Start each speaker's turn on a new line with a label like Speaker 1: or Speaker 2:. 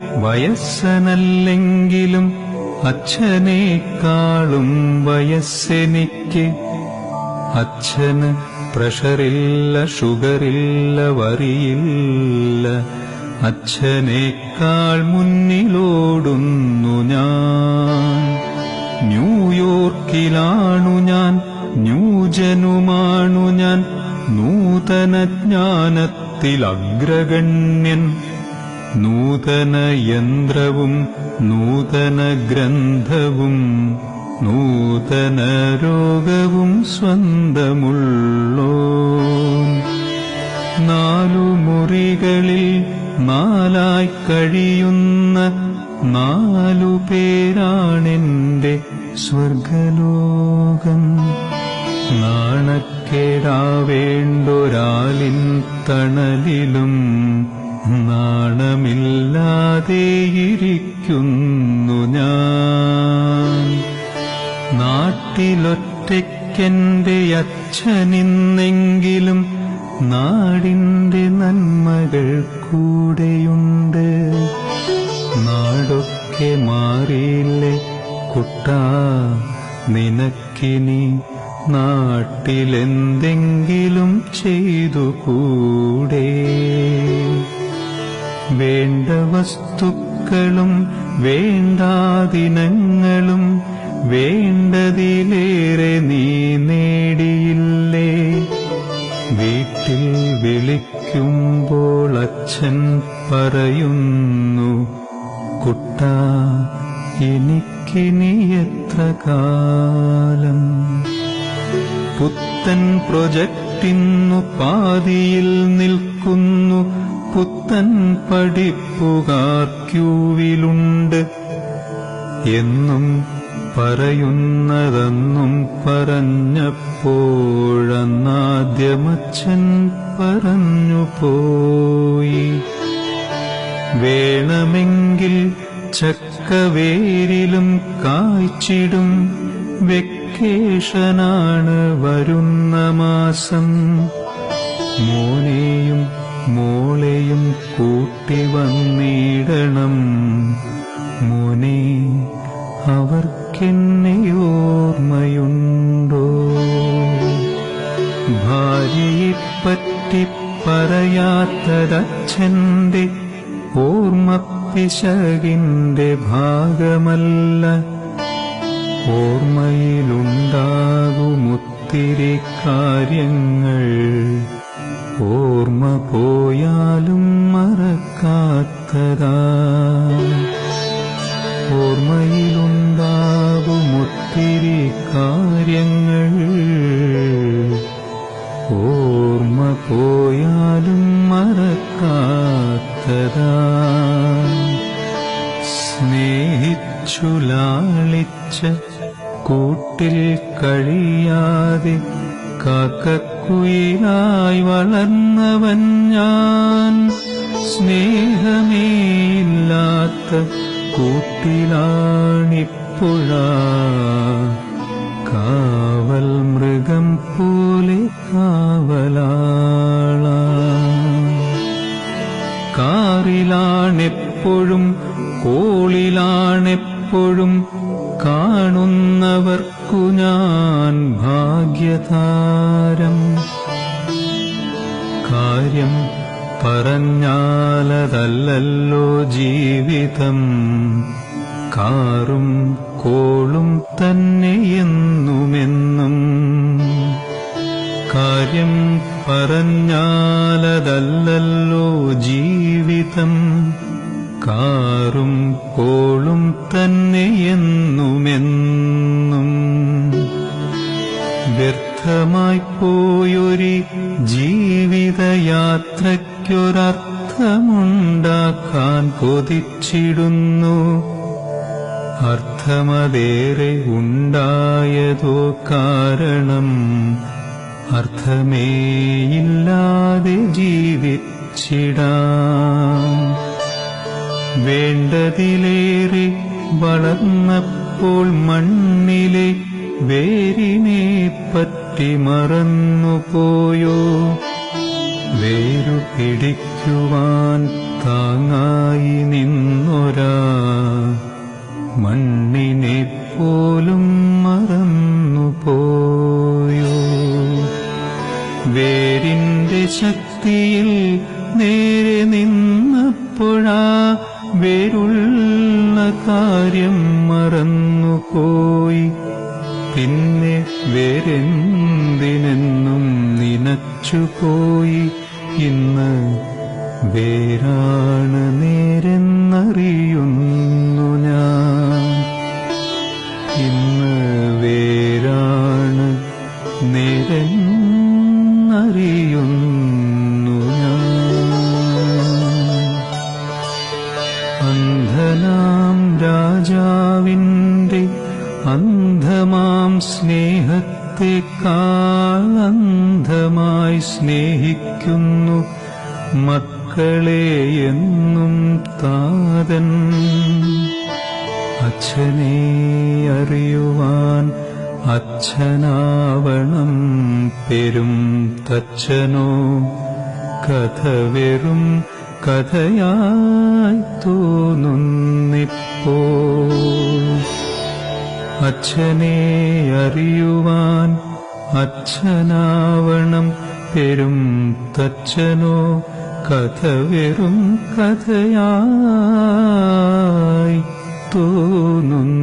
Speaker 1: വയസ്സനല്ലെങ്കിലും അച്ഛനേക്കാളും വയസ്സെനിക്ക്. അച്ഛന് പ്രഷറില്ല ഷുഗറില്ല വറിയില്ല. അച്ഛനേക്കാൾ മുന്നിലോടുന്നു ഞാൻ. ന്യൂയോർക്കിലാണു ഞാൻ ന്യൂജനുമാണു ഞാൻ. നൂതന ജ്ഞാനത്തിൽ അഗ്രഗണ്യൻ നൂതന യന്ത്രവും നൂതന ഗ്രന്ഥവും നൂതന രോഗവും സ്വന്തമുള്ളോ. നാലു മുറികളിൽ നാലായി കഴിയുന്ന നാലു പേരാണെന്റെ സ്വർഗലോകം. നാണക്കേടാവേണ്ടൊരാലിൻ തണലിലും നാണമില്ലാതെയിരിക്കുന്നു ഞാൻ. നാട്ടിലൊറ്റയ്ക്കെന്റെ അച്ഛനിന്നെങ്കിലും നാടിന്റെ നന്മകൾ കൂടെയുണ്ട്. നാടൊക്കെ മാറിയില്ലേ കുട്ടാ നിനക്കിനി നാട്ടിലെന്തെങ്കിലും ചെയ്തു കൂടെ വേണ്ട വസ്തുക്കളും വേണ്ടാദിനങ്ങളും വേണ്ടതിലേറെ നീ നേടിയില്ലേ? വീട്ടിൽ വിളിക്കുമ്പോൾ അച്ഛൻ പറയുന്നു കുട്ട എനിക്കിനി എത്ര കാലം? പുത്തൻ പ്രൊജക്ടിന്നു പാതിയിൽ നിൽക്കുന്നു പുത്തൻ പഠിപ്പുകാർ ക്യൂവിലുണ്ട് എന്നും പറയുന്നതെന്നും പറഞ്ഞപ്പോഴന്നാദ്യമച്ഛൻ പറഞ്ഞു പോയി വേണമെങ്കിൽ ചക്കവേരിലും കായ്ച്ചിടും. വെക്കേഷനാണ് വരുന്ന മാസം. മോനെയും മോളെയും കൂട്ടി വന്നിടണം. മോനെ അവർക്കെന്നെ ഓർമ്മയുണ്ടോ? ഭാര്യയെപ്പറ്റി പറയാത്തതച്ഛന്റെ ഓർമ്മ പിശകിന്റെ ഭാഗമല്ല. ഓർമ്മയിലുണ്ടാകുമൊത്തിരി കാര്യങ്ങൾ. ഓർമ്മ പോയാലും മറക്കാത്തതാ. ഓർമ്മയിലുണ്ടാകുമൊത്തിരി കാര്യങ്ങൾ. ഓർമ്മ പോയാലും മറക്കാത്തതാ. സ്നേഹിച്ചു ലാളിച്ച കൂട്ടിൽ കഴിയാതെ കാക്കക്കുയിലായി വളർന്നവൻ ഞാൻ. സ്നേഹമേയില്ലാത്ത കൂട്ടിലാണിപ്പുഴ. കാവൽ മൃഗം പോലെ കാവലാള. കാറിലാണെപ്പോഴും കോളിലാണെപ്പോഴും കാണുന്നവർക്കു ഞാൻ ഭാഗ്യതാരം. കാര്യം പറഞ്ഞാലതല്ലല്ലോ ജീവിതം. കാറും കോളും തന്നെയെന്നുമെന്നും കാര്യം പറഞ്ഞാലതല്ലല്ലോ ജീവിതം. കാറും കോളും തന്നെ എന്നുമെന്നും വ്യർത്ഥമായി പോയൊരു ജീവിതയാത്രയ്ക്കൊരർത്ഥമുണ്ടാക്കാൻ കൊതിച്ചിടുന്നു. അർത്ഥമതേറെ ഉണ്ടായതോ കാരണം അർത്ഥമേയില്ലാതെ ജീവിച്ചിടാം. വേണ്ടതിലേറെ വളർന്നപ്പോൾ മണ്ണിലെ വേരിനെ പറ്റി മറന്നുപോയോ? വേരു പിടിക്കുവാൻ താങ്ങായി നിന്നൊരാ. മണ്ണിനെ പോലും വേരിന്റെ ശക്തിയിൽ നേരെ നിന്നപ്പോഴാ വേരുള്ള കാര്യം മറന്നുപോയി. പിന്നെ വേരെന്തിനെന്നും നിനച്ചുപോയി. ഇന്ന് വേരാണ് നേരെന്നറിയുന്നു ഞാൻ. ഇന്ന് രാജാവിന്റെ അന്ധമാം സ്നേഹത്തെക്കാൾ അന്ധമായി സ്നേഹിക്കുന്നു മക്കളെ എന്നും താതൻ. അച്ഛനെ അറിയുവാൻ അച്ഛനാവണം പെരും തച്ഛനോ കഥ വെറും കഥയായി തോന്നുന്നിപ്പോ അച്ഛനെ അറിയുവാൻ അച്ഛനാവണം പെരും തച്ഛനോ കഥ വെറും കഥയായി തോന്നുന്നിപ്പോ